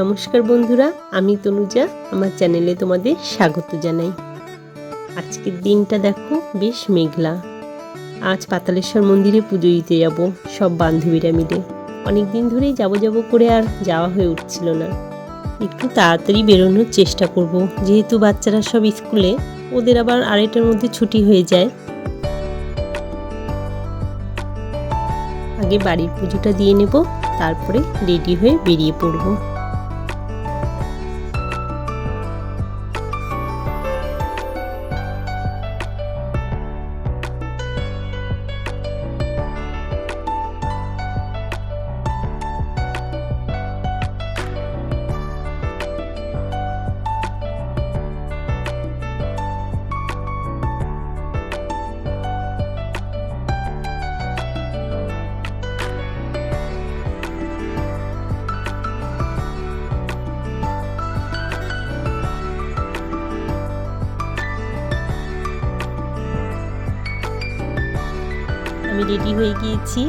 নমস্কার বন্ধুরা, আমি তনুজা, আমার চ্যানেলে তোমাদের স্বাগত জানাই। আজকের দিনটা দেখো বেশ মেঘলা। আজ পাতালেশ্বর মন্দিরে পুজো দিতে যাব, সব বান্ধবীরা মিলে। অনেক দিন ধরেই যাব যাব করে আর যাওয়া হয়ে উঠছিল না। একটু তাড়াতাড়ি বেরোনোর চেষ্টা করব, যেহেতু বাচ্চারা সব স্কুলে, ওদের আবার আড়াইটার মধ্যে ছুটি হয়ে যায়। আগে বাড়ির পুজোটা দিয়ে নেব, তারপরে রেডি হয়ে বেরিয়ে পড়ব। আমি রেডি হয়ে গিয়েছি।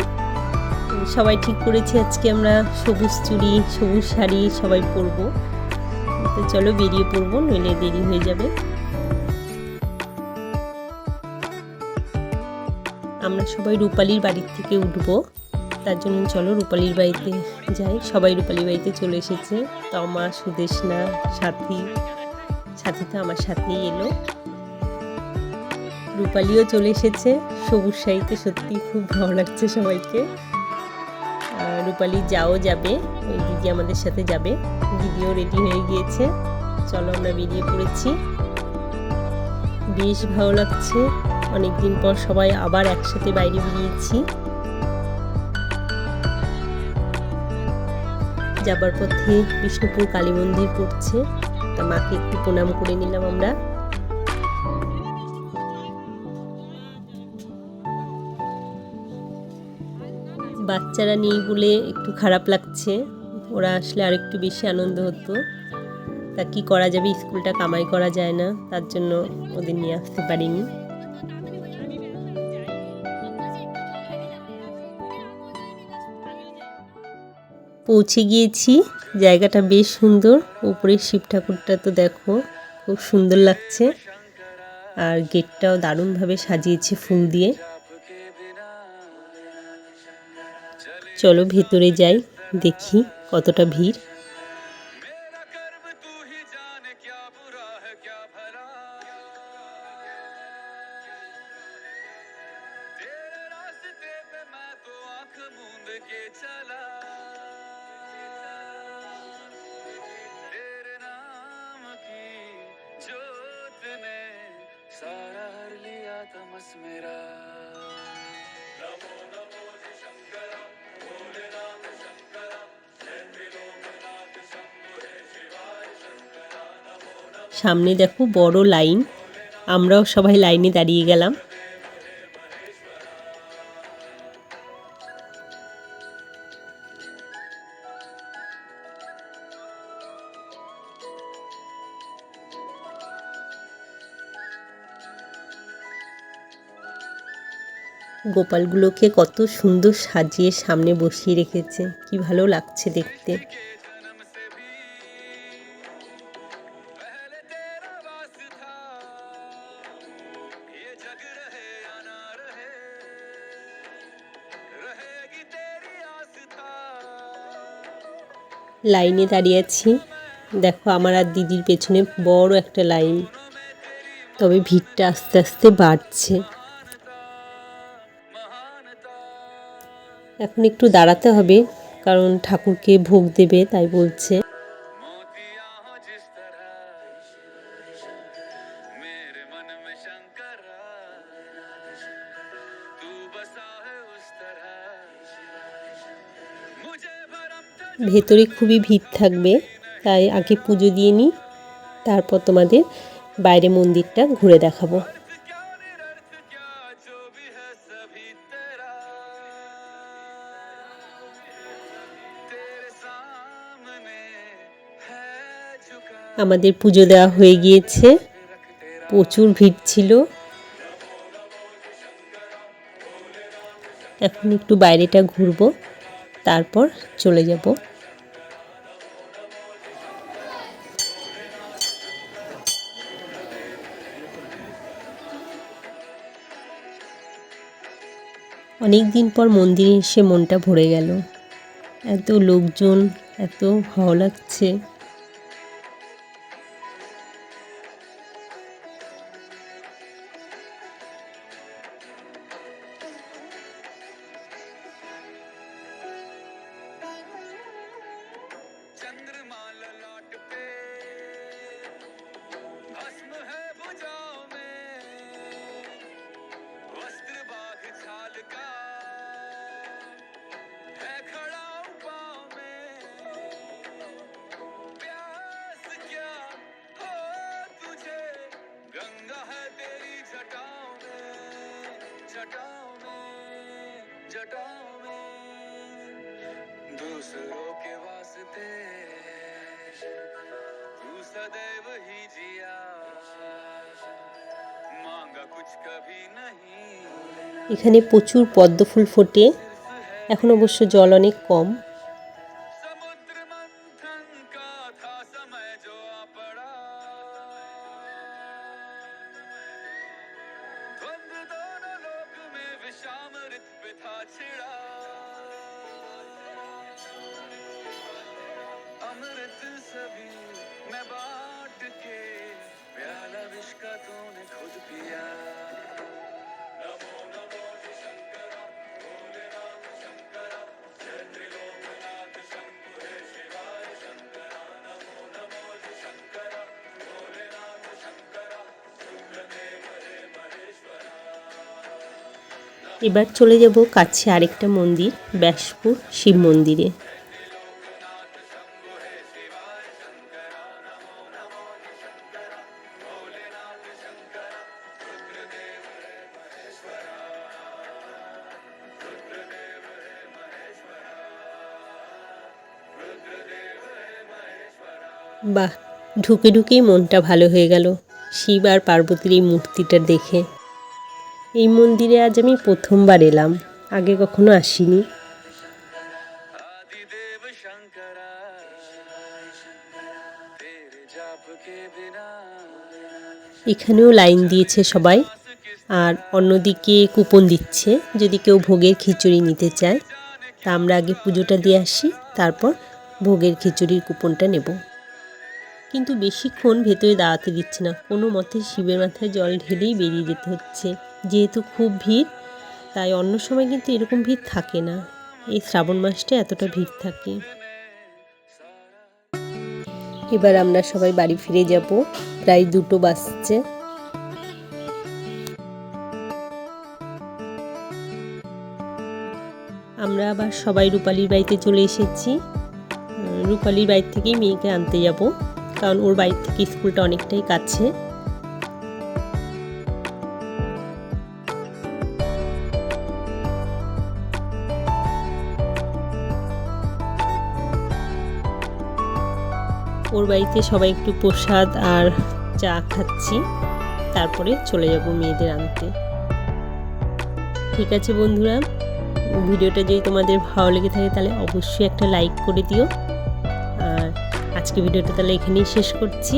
সবাই ঠিক করেছি, আজকে আমরা সবুজ চুড়ি, সবুজ শাড়ি সবাই পরবো। তো চলো বেরিয়ে পড়ব, নইলে দেরি হয়ে যাবে। আমরা সবাই রূপালির বাড়ির থেকে উঠবো। তার জন্য চলো রূপালির বাড়িতে যাই। সবাই রূপালির বাড়িতে চলে এসেছে। তমা সুদেশনা সাথী। সাথী তো আমার সাথেই এলো। রূপালিও চলে এসেছে। সবুজ শাড়িতে সত্যি খুব ভালো লাগছে সবাইকে। রূপালি যাও যাবে ওই দিদি আমাদের সাথে যাবে। দিদিও রেডি হয়ে গিয়েছে। চলো আমরা বেরিয়ে পড়েছি। বেশ ভালো লাগছে। অনেকদিন পর সবাই আবার একসাথে বাইরে বেরিয়েছি। যাবার পথে বিষ্ণুপুর কালী মন্দির পড়ছে। তা মাকে একটু প্রণাম করে নিলাম আমরা। বাচ্চারা নেই বলে একটু খারাপ লাগছে। ওরা আসলে আর একটু বেশি আনন্দ হতো। তা কি করা যাবে? স্কুলটা কামাই করা যায় না। তার জন্য ওদের নিয়ে আসতে পারিনি। পৌঁছে গিয়েছি। জায়গাটা বেশ সুন্দর। উপরে শিব ঠাকুরটা তো দেখো, খুব সুন্দর লাগছে। আর গেটটাও দারুণভাবে সাজিয়েছে ফুল দিয়ে। चला तेरे नाम की जोत ने सारा हर लिया तमस मेरा नमो नमो সামনে দেখো বড় লাইন। আমরাও সবাই লাইনে দাঁড়িয়ে গেলাম। গোপালগুলোকে কত সুন্দর সাজিয়ে সামনে বসিয়ে রেখেছে। কি ভালো লাগছে দেখতে। লাইনে দাঁড়িয়ে আছি। দেখো আমার আর দিদির পেছনে বড় একটা লাইন। তবে ভিড়টা আস্তে আস্তে বাড়ছে। এখন একটু দাঁড়াতে হবে, কারণ ঠাকুরকে ভোগ দেবে, তাই বলছে। ভেতরে খুবই ভিড় থাকবে, তাই আগে পুজো দিয়ে নিই, তারপর তোমাদের বাইরে মন্দিরটা ঘুরে দেখাবো। আমাদের পুজো দেওয়া হয়ে গিয়েছে, প্রচুর ভিড় ছিল। এখন একটু বাইরেটা ঘুরবো। তারপর চলে যাব। অনেক দিন পর মন্দিরে এসে মনটা ভরে গেল। এত লোকজন, এত ভালো লাগছে। जटाओं में जटाओं में दूसरों के वास्ते तू सदैव ही जिया मांगा कुछ कभी नहीं এখানে প্রচুর পদ্ম ফুল ফোটে এখন অবশ্য জল অনেক কম छिड़ा अमृत सभी मैं बांट के प्याला विष का तूने खुद पिया এবার চলে যাব কাছে আরেকটা মন্দির, ব্যাসপুর শিব মন্দিরে। বাহ, ঢুকে ঢুকেই মনটা ভালো হয়ে গেল। শিব আর পার্বতীর এই মূর্তিটা দেখে। এই মন্দিরে আজ আমি প্রথমবার এলাম আগে কখনো আসিনি। এখানেও লাইন দিয়েছে সবাই আর অন্যদিকে কুপন দিচ্ছে যদি কেউ ভোগের খিচুড়ি নিতে চায়। তা আমরা আগে পুজোটা দিয়ে আসি তারপর ভোগের খিচুড়ির কুপনটা নেব। কিন্তু বেশিক্ষণ ভেতরে দাঁড়াতে দিচ্ছে না কোনো মতে শিবের মাথায় জল ঢেলেই বেরিয়ে যেতে হচ্ছে। যেহেতু খুব ভিড়, তাই অন্য সময় কিন্তু এরকম ভিড় থাকে না। এই শ্রাবণ মাসটা এতটা ভিড় থাকে। এবার আমরা সবাই বাড়ি ফিরে যাব। প্রায় দুটো বাজছে। আমরা আবার সবাই রূপালির বাড়িতে চলে এসেছি। রূপালির বাড়ি থেকেই মেয়েকে আনতে যাব, কারণ ওর বাড়ি থেকে স্কুলটা অনেকটাই কাছে। ওর বাড়িতে সবাই একটু প্রসাদ আর চা খাচ্ছি। তারপরে চলে যাব মেয়েদের আনতে। ঠিক আছে বন্ধুরা, ভিডিওটা যদি তোমাদের ভালো লেগে থাকে তাহলে অবশ্যই একটা লাইক করে দিও। আর আজকে ভিডিওটা তাহলে এখানেই শেষ করছি।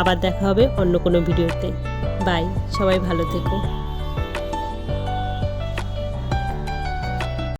আবার দেখা হবে অন্য কোনো ভিডিওতে। বাই, সবাই ভালো থেকো।